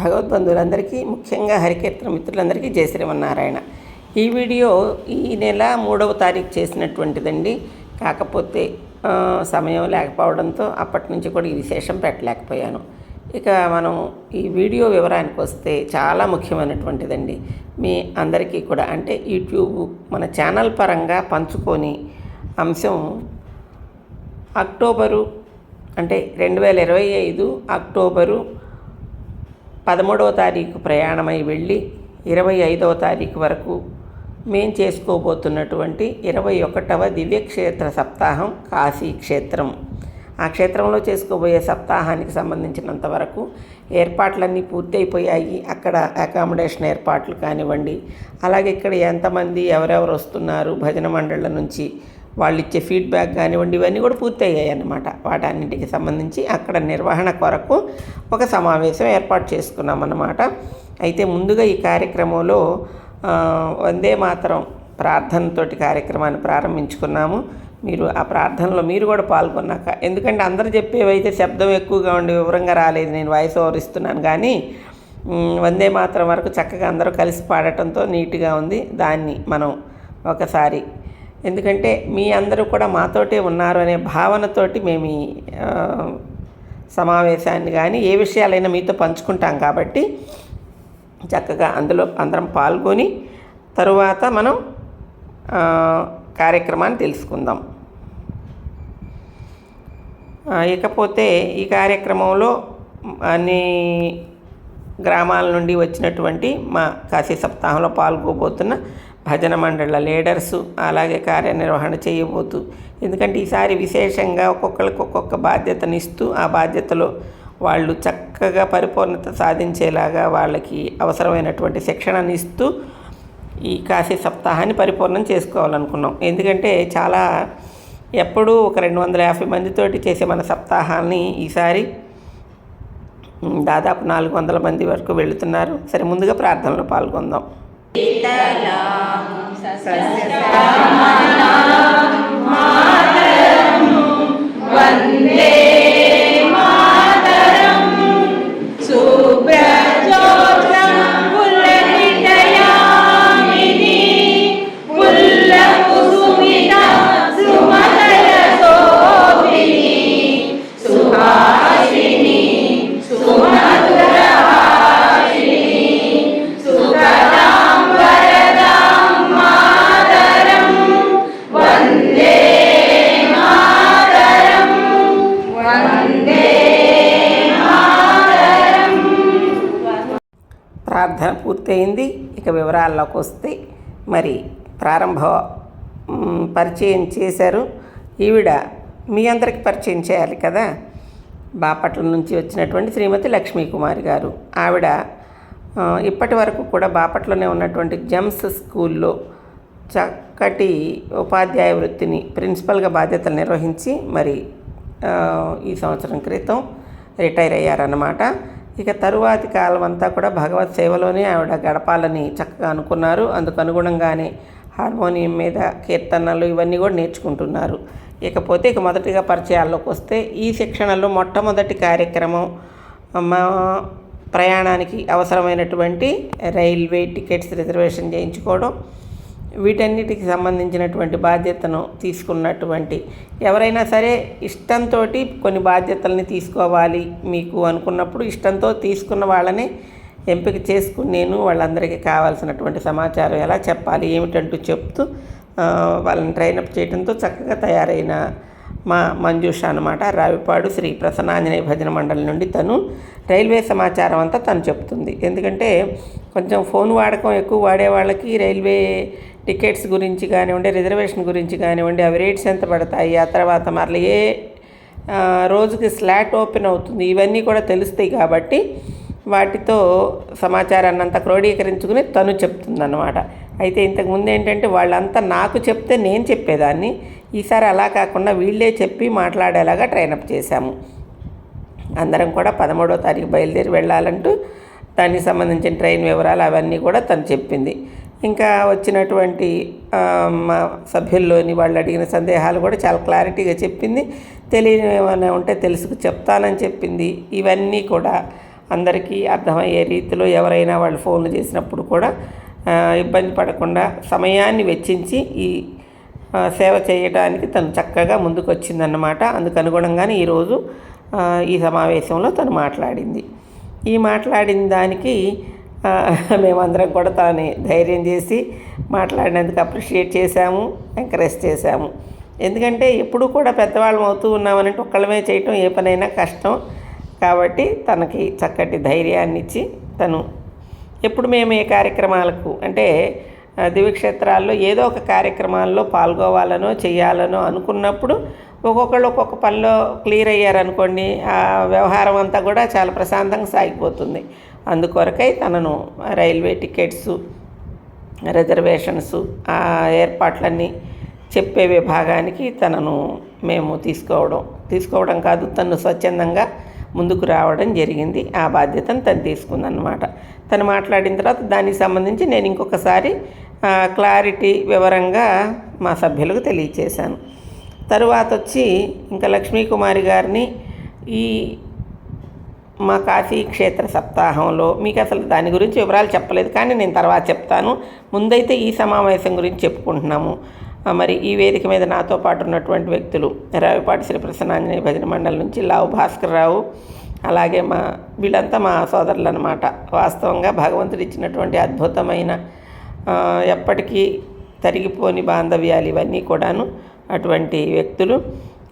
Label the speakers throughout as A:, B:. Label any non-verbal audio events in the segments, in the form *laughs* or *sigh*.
A: భగవద్బంధువులందరికీ ముఖ్యంగా హరికీర్తన మిత్రులందరికీ జయ శ్రీమన్నారాయణ. ఈ వీడియో ఈ నెల మూడవ తారీఖు చేసినటువంటిదండి. కాకపోతే సమయం లేకపోవడంతో అప్పటి నుంచి కూడా ఈ విశేషం పెట్టలేకపోయాను. ఇక మనం ఈ వీడియో వివరానికి వస్తే చాలా ముఖ్యమైనటువంటిదండి. మీ అందరికీ కూడా అంటే యూట్యూబ్ మన ఛానల్ పరంగా పంచుకొని అంశం అక్టోబరు అంటే రెండు వేల ఇరవై ఐదు అక్టోబరు పదమూడవ తారీఖు ప్రయాణమై వెళ్ళి ఇరవై ఐదవ తారీఖు వరకు మేం చేసుకోబోతున్నటువంటి ఇరవై ఒకటవ దివ్యక్షేత్ర సప్తాహం కాశీ క్షేత్రం. ఆ క్షేత్రంలో చేసుకోబోయే సప్తాహానికి సంబంధించినంత వరకు ఏర్పాట్లన్నీ పూర్తయిపోయాయి. అక్కడ అకామిడేషన్ ఏర్పాట్లు కానివ్వండి అలాగే ఇక్కడ ఎంతమంది ఎవరెవరు వస్తున్నారు భజన మండళ్ళ నుంచి వాళ్ళు ఇచ్చే ఫీడ్బ్యాక్ కానివ్వండి ఇవన్నీ కూడా పూర్తయ్యాయి అన్నమాట వాటన్నిటికి సంబంధించి అక్కడ నిర్వహణ కొరకు ఒక సమావేశం ఏర్పాటు చేసుకున్నాం అన్నమాట అయితే ముందుగా ఈ కార్యక్రమంలో వందే మాతరం ప్రార్థనతోటి కార్యక్రమాన్ని ప్రారంభించుకున్నాము. మీరు ఆ ప్రార్థనలో మీరు కూడా పాల్గొన్నాక ఎందుకంటే అందరు చెప్పేవైతే శబ్దం ఎక్కువగా ఉండి వివరంగా రాలేదు నేను వాయిస్ ఓవర్ ఇస్తున్నాను కానీ వందే మాత్రం వరకు చక్కగా అందరూ కలిసి పాడటంతో నీట్గా ఉంది. దాన్ని మనం ఒకసారి ఎందుకంటే మీ అందరూ కూడా మాతోటే ఉన్నారు అనే భావనతోటి మేము ఈ సమావేశాన్ని కానీ ఏ విషయాలైనా మీతో పంచుకుంటాం కాబట్టి చక్కగా అందులో అందరం పాల్గొని తరువాత మనం కార్యక్రమాన్ని తెలుసుకుందాం. ఇకపోతే ఈ కార్యక్రమంలో అన్ని గ్రామాల నుండి వచ్చినటువంటి మా కాశీ సప్తాహంలో పాల్గొబోతున్న భజన మండళ్ళ లీడర్సు అలాగే కార్యనిర్వహణ చేయబోతూ ఎందుకంటే ఈసారి విశేషంగా ఒక్కొక్కరికి ఒక్కొక్క బాధ్యతనిస్తూ ఆ బాధ్యతలో వాళ్ళు చక్కగా పరిపూర్ణత సాధించేలాగా వాళ్ళకి అవసరమైనటువంటి శిక్షణని ఇస్తూ ఈ కాశీ సప్తాహాన్ని పరిపూర్ణం చేసుకోవాలనుకున్నాం. ఎందుకంటే చాలా ఎప్పుడూ ఒక రెండు వందల యాభై మందితోటి చేసే మన సప్తాహాన్ని ఈసారి దాదాపు నాలుగు వందల మంది వరకు వెళుతున్నారు. సరే ముందుగా ప్రార్థనలో పాల్గొందాం. वन्दे ప్రార్థన పూర్తయింది. ఇక వివరాల్లోకి వస్తే మరి ప్రారంభ పరిచయం చేశారు. ఈవిడ మీ అందరికి పరిచయం చేయాలి కదా? బాపట్ల నుంచి వచ్చినటువంటి శ్రీమతి లక్ష్మీకుమారి గారు. ఆవిడ ఇప్పటి వరకు కూడా బాపట్లోనే ఉన్నటువంటి జమ్స్ స్కూల్లో చక్కటి ఉపాధ్యాయ వృత్తిని ప్రిన్సిపల్గా బాధ్యతలు నిర్వహించి మరి ఈ సంవత్సరం క్రితం రిటైర్ అయ్యారన్నమాట. ఇక తరువాతి కాలం అంతా కూడా భగవత్ సేవలోనే ఆవిడ గడపాలని చక్కగా అనుకున్నారు. అందుకు అనుగుణంగానే హార్మోనియం మీద కీర్తనలు ఇవన్నీ కూడా నేర్చుకుంటున్నారు. ఇకపోతే ఇక మొదటిగా పరిచయాల్లోకి వస్తే ఈ శిక్షణలో మొట్టమొదటి కార్యక్రమం మా ప్రయాణానికి అవసరమైనటువంటి రైల్వే టికెట్స్ రిజర్వేషన్ చేయించుకోవడం. వీటన్నిటికి సంబంధించినటువంటి బాధ్యతను తీసుకున్నటువంటి ఎవరైనా సరే ఇష్టంతో కొన్ని బాధ్యతల్ని తీసుకోవాలి మీకు అనుకున్నప్పుడు ఇష్టంతో తీసుకున్న వాళ్ళని ఎంపిక చేసుకుని నేను వాళ్ళందరికీ కావాల్సినటువంటి సమాచారం ఎలా చెప్పాలి ఏమిటంటూ చెప్తూ వాళ్ళని ట్రైనప్ చేయడంతో చక్కగా తయారైన మా మంజూష అనమాట రావిపాడు శ్రీ ప్రసన్నాంజనేయ భజన మండలి నుండి తను రైల్వే సమాచారం అంతా తను చెప్తుంది. ఎందుకంటే కొంచెం ఫోన్ వాడకం ఎక్కువ వాడే వాళ్ళకి రైల్వే టికెట్స్ గురించి కానివ్వండి రిజర్వేషన్ గురించి కానివ్వండి అవి రేట్స్ ఎంత పడతాయి ఆ తర్వాత మరలా ఏ రోజుకి స్లాట్ ఓపెన్ అవుతుంది ఇవన్నీ కూడా తెలుస్తాయి కాబట్టి వాటితో సమాచారాన్ని అంతా క్రోడీకరించుకుని తను చెప్తుందన్నమాట. అయితే ఇంతకుముందు ఏంటంటే వాళ్ళంతా నాకు చెప్తే నేను చెప్పేదాన్ని. ఈసారి అలా కాకుండా వీళ్ళే చెప్పి మాట్లాడేలాగా ట్రైనప్ చేశాము. అందరం కూడా పదమూడో తారీఖు బయలుదేరి వెళ్ళాలంటూ దానికి సంబంధించిన ట్రైన్ వివరాలు అవన్నీ కూడా తను చెప్పింది. ఇంకా వచ్చినటువంటి మా సభ్యుల్లోని వాళ్ళు అడిగిన సందేహాలు కూడా చాలా క్లారిటీగా చెప్పింది. తెలియని ఏమైనా ఉంటే తెలుసుకు చెప్తానని చెప్పింది. ఇవన్నీ కూడా అందరికీ అర్థమయ్యే రీతిలో ఎవరైనా వాళ్ళు ఫోన్లు చేసినప్పుడు కూడా ఇబ్బంది పడకుండా సమయాన్ని వెచ్చించి ఈ సేవ చేయడానికి తను చక్కగా ముందుకు వచ్చిందన్నమాట అందుకు అనుగుణంగానే ఈరోజు ఈ సమావేశంలో తను మాట్లాడింది. ఈ మాట్లాడిన దానికి మేమందరం కూడా తాను ధైర్యం చేసి మాట్లాడినందుకు అప్రిషియేట్ చేశాము ఎంకరేజ్ చేశాము. ఎందుకంటే ఎప్పుడు కూడా పెద్దవాళ్ళం అవుతూ ఉన్నామనంటే ఒక్కళ్ళమే చేయటం ఏ పనైనా కష్టం. కాబట్టి తనకి చక్కటి ధైర్యాన్ని ఇచ్చి తను ఎప్పుడు మేము ఏ కార్యక్రమాలకు అంటే దివ్యక్షేత్రాల్లో ఏదో ఒక కార్యక్రమాల్లో పాల్గొవాలనో చేయాలనో అనుకున్నప్పుడు ఒక్కొక్కళ్ళు ఒక్కొక్క పనిలో క్లియర్ అయ్యారనుకోండి ఆ వ్యవహారం అంతా కూడా చాలా ప్రశాంతంగా సాగిపోతుంది. అందుకొరకై తనను రైల్వే టికెట్స్ రిజర్వేషన్స్ ఆ ఏర్పాట్లన్నీ చెప్పే విభాగానికి తనను మేము తీసుకోవడం తీసుకోవడం కాదు తను స్వచ్ఛందంగా ముందుకు రావడం జరిగింది. ఆ బాధ్యతను తను తీసుకుందనమాట తను మాట్లాడిన తర్వాత దానికి సంబంధించి నేను ఇంకొకసారి క్లారిటీ వివరంగా మా సభ్యులకు తెలియచేశాను. తరువాత వచ్చి ఇంకా లక్ష్మీకుమారి గారిని ఈ మా కాశీ క్షేత్ర సప్తాహంలో మీకు అసలు దాని గురించి వివరాలు చెప్పలేదు కానీ నేను తర్వాత చెప్తాను. ముందైతే ఈ సమావేశం గురించి చెప్పుకుంటున్నాము. మరి ఈ వేదిక మీద నాతో పాటు ఉన్నటువంటి వ్యక్తులు రావిపాటి శ్రీ ప్రసన్నాంజనేయ భజన మండలి నుంచి లావు భాస్కర్ రావు అలాగే మా వీళ్ళంతా మా సోదరులు అనమాట వాస్తవంగా భగవంతుడు ఇచ్చినటువంటి అద్భుతమైన ఎప్పటికీ తరిగిపోని బాంధవ్యాలు ఇవన్నీ కూడాను అటువంటి వ్యక్తులు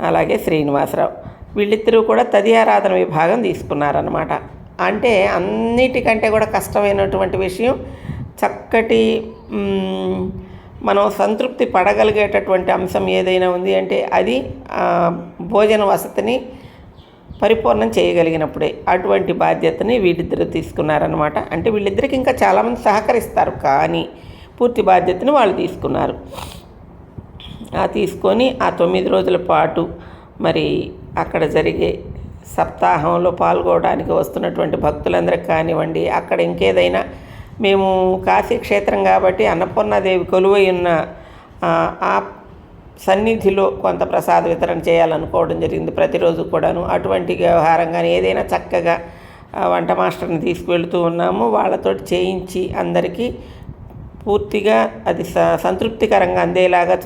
A: అలాగే శ్రీనివాసరావు. వీళ్ళిద్దరూ కూడా తదియారాధన విభాగం తీసుకున్నారనమాట అంటే అన్నిటికంటే కూడా కష్టమైనటువంటి విషయం చక్కటి మనం సంతృప్తి పడగలిగేటటువంటి అంశం ఏదైనా ఉంది అంటే అది భోజన వసతిని పరిపూర్ణం చేయగలిగినప్పుడే అటువంటి బాధ్యతని వీళ్ళిద్దరూ తీసుకున్నారనమాట అంటే వీళ్ళిద్దరికి ఇంకా చాలామంది సహకరిస్తారు కానీ పూర్తి బాధ్యతని వాళ్ళు తీసుకున్నారు. ఆ తీసుకొని ఆ తొమ్మిది రోజుల పాటు మరి అక్కడ జరిగే సప్తాహంలో పాల్గొనడానికి వస్తున్నటువంటి భక్తులందరికీ కానివ్వండి అక్కడ ఇంకేదైనా మేము కాశీ క్షేత్రం కాబట్టి అన్నపూర్ణాదేవి కొలువై ఉన్న ఆ, సన్నిధిలో కొంత ప్రసాద వితరణ చేయాలనుకోవడం జరిగింది ప్రతిరోజు కూడాను. అటువంటి వ్యవహారం కానీ ఏదైనా చక్కగా వంట మాస్టర్ని తీసుకువెళ్తూ ఉన్నాము. వాళ్ళతో చేయించి అందరికీ పూర్తిగా అది స- సంతృప్తికరంగా అందేలాగా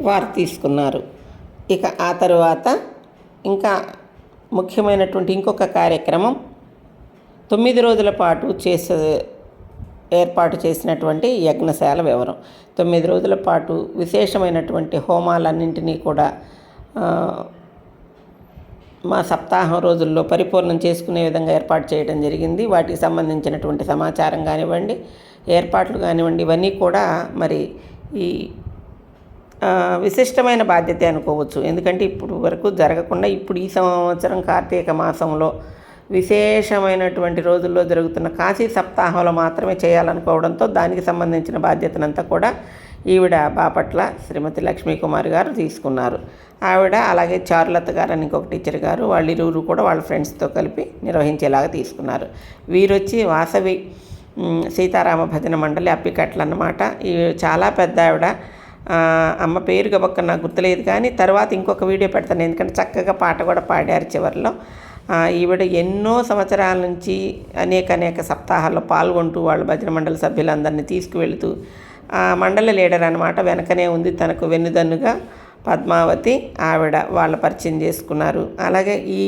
A: వారు తీసుకున్నారు. ఇక ఆ తరువాత ఇంకా ముఖ్యమైనటువంటి ఇంకొక కార్యక్రమం తొమ్మిది రోజుల పాటు చేసే ఏర్పాటు చేసినటువంటి యజ్ఞశాల వివరం తొమ్మిది రోజుల పాటు విశేషమైనటువంటి హోమాలన్నింటినీ కూడా మా సప్తాహం రోజుల్లో పరిపూర్ణం చేసుకునే విధంగా ఏర్పాటు చేయడం జరిగింది. వాటికి సంబంధించినటువంటి సమాచారం కానివ్వండి ఏర్పాట్లు కానివ్వండి ఇవన్నీ కూడా మరి ఈ విశిష్టమైన బాధ్యత అనుకోవచ్చు. ఎందుకంటే ఇప్పుడు వరకు జరగకుండా ఇప్పుడు ఈ సంవత్సరం కార్తీక మాసంలో విశేషమైనటువంటి రోజుల్లో జరుగుతున్న కాశీ సప్తాహంలో మాత్రమే చేయాలనుకోవడంతో దానికి సంబంధించిన బాధ్యతనంతా కూడా ఈవిడ బాపట్ల శ్రీమతి లక్ష్మీకుమారి గారు తీసుకున్నారు. ఆవిడ అలాగే చారులత గారు అని ఇంకొక టీచర్ గారు వాళ్ళిరువురు కూడా వాళ్ళ ఫ్రెండ్స్తో కలిపి నిర్వహించేలాగా తీసుకున్నారు. వీరొచ్చి వాసవి సీతారామ భజన మండలి అప్పికట్లు అన్నమాట ఈ చాలా పెద్ద ఆవిడ అమ్మ పేరు గబక్క నాకు గుర్తులేదు కానీ తర్వాత ఇంకొక వీడియో పెడతాను. ఎందుకంటే చక్కగా పాట కూడా పాడారు చివరిలో. ఈవిడ ఎన్నో సంవత్సరాల నుంచి అనేక అనేక సప్తాహాల్లో పాల్గొంటూ వాళ్ళ భజన మండలి సభ్యులందరినీ తీసుకువెళుతూ మండలి లీడర్ అనమాట వెనకనే ఉంది తనకు వెన్నుదన్నుగా పద్మావతి. ఆవిడ వాళ్ళ పరిచయం చేసుకున్నారు. అలాగే ఈ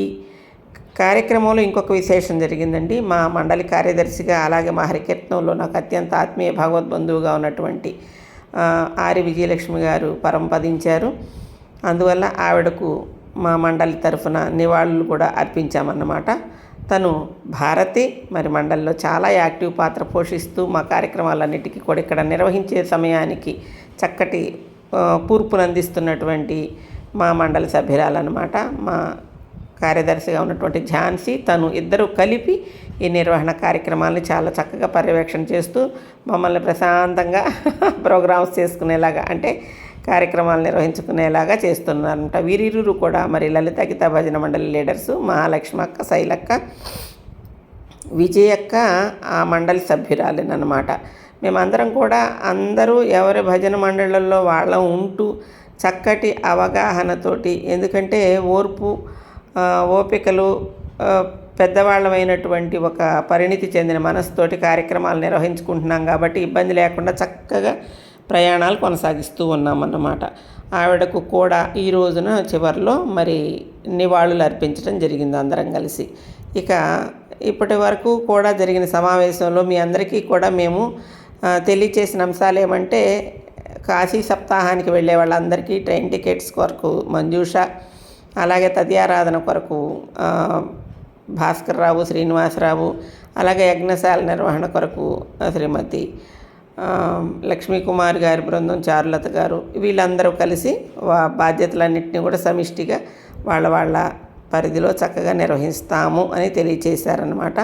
A: కార్యక్రమంలో ఇంకొక విశేషం జరిగిందండి. మా మండలి కార్యదర్శిగా అలాగే మా హరికీర్తనంలో నాకు అత్యంత ఆత్మీయ భగవద్బంధువుగా ఉన్నటువంటి ఆరి విజయలక్ష్మి గారు పరంపదించారు అందువల్ల ఆవిడకు మా మండలి తరఫున నివాళులు కూడా అర్పించామన్నమాట. తను భారతి మరి మండలిలో చాలా యాక్టివ్ పాత్ర పోషిస్తూ మా కార్యక్రమాలన్నిటికీ కూడా ఇక్కడ నిర్వహించే సమయానికి చక్కటి కూర్పునందిస్తున్నటువంటి మా మండలి సభ్యురాలన్నమాట. మా కార్యదర్శిగా ఉన్నటువంటి ఝాన్సీ తను ఇద్దరు కలిపి ఈ నిర్వహణ కార్యక్రమాలను చాలా చక్కగా పర్యవేక్షణ చేస్తూ మమ్మల్ని ప్రశాంతంగా *laughs* ప్రోగ్రామ్స్ చేసుకునేలాగా అంటే కార్యక్రమాలు నిర్వహించుకునేలాగా చేస్తున్నారంట. వీరిరువురు కూడా మరి లలిత గీత భజన మండలి లీడర్సు మహాలక్ష్మక్క శైలక్క విజయక్క ఆ మండలి సభ్యురాలేనమాట మేమందరం కూడా అందరూ ఎవరి భజన మండళ్ళల్లో వాళ్ళం ఉంటూ చక్కటి అవగాహనతోటి ఎందుకంటే ఓర్పు ఓపికలు పెద్దవాళ్ళమైనటువంటి ఒక పరిణితి చెందిన మనసుతోటి కార్యక్రమాలు నిర్వహించుకుంటున్నాం కాబట్టి ఇబ్బంది లేకుండా చక్కగా ప్రయాణాలు కొనసాగిస్తూ ఉన్నామన్నమాట. ఆవిడకు కూడా ఈ రోజున చివరిలో మరి నివాళులు అర్పించడం జరిగింది అందరం కలిసి. ఇక ఇప్పటి వరకు కూడా జరిగిన సమావేశంలో మీ అందరికీ కూడా మేము తెలియచేసిన అంశాలు ఏమంటే కాశీ సప్తాహానికి వెళ్ళే వాళ్ళందరికీ ట్రైన్ టికెట్స్ కొరకు మంజూష అలాగే తదియారాధన కొరకు ఆ, భాస్కర్ రావు శ్రీనివాసరావు అలాగే యజ్ఞశాల నిర్వహణ కొరకు శ్రీమతి లక్ష్మీకుమార్ లక్ష్మీ కుమార్ గారి బృందం చారులత గారు వీళ్ళందరూ కలిసి వా- బాధ్యతలన్నింటినీ కూడా సమిష్టిగా వాళ్ళ వాళ్ళ పరిధిలో చక్కగా నిర్వహిస్తాము అని తెలియచేశారనమాట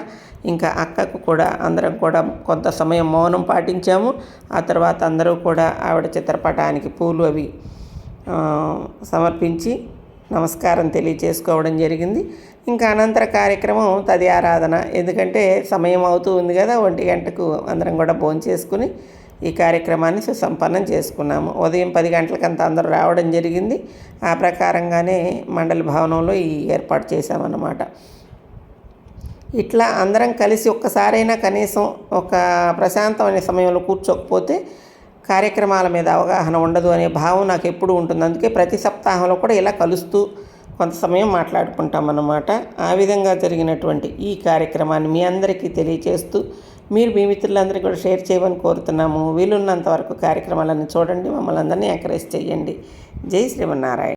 A: ఇంకా అక్కకు కూడా అందరం కూడా కొంత సమయం మౌనం పాటించాము. ఆ తర్వాత అందరూ కూడా ఆవిడ చిత్రపటానికి పూలు అవి సమర్పించి నమస్కారం తెలియచేసుకోవడం జరిగింది. ఇంకా అనంతర కార్యక్రమం తది ఆరాధన. ఎందుకంటే సమయం అవుతూ ఉంది కదా ఒంటి గంటకు అందరం కూడా భోంచేసుకుని ఈ కార్యక్రమాన్ని సుసంపన్నం చేసుకున్నాము. ఉదయం పది గంటలకంత అందరూ రావడం జరిగింది. ఆ ప్రకారంగానే మండలి భవనంలో ఈ ఏర్పాటు చేశామన్నమాట. ఇట్లా అందరం కలిసి ఒక్కసారైనా కనీసం ఒక ప్రశాంతమైన సమయంలో కూర్చోకపోతే కార్యక్రమాల మీద అవగాహన ఉండదు అనే భావం నాకు ఎప్పుడు ఉంటుంది. అందుకే ప్రతి సప్తాహంలో కూడా ఇలా కలుస్తూ కొంత సమయం మాట్లాడుకుంటాం అన్నమాట. ఆ విధంగా జరిగినటువంటి ఈ కార్యక్రమాన్ని మీ అందరికీ తెలియచేస్తూ మీరు మీ మిత్రులందరికీ కూడా షేర్ చేయమని కోరుతున్నాము. వీలున్నంత వరకు కార్యక్రమాలన్నీ చూడండి. మమ్మల్ని అందరినీ ఎంకరేజ్ చేయండి. జై శ్రీమన్నారాయణ.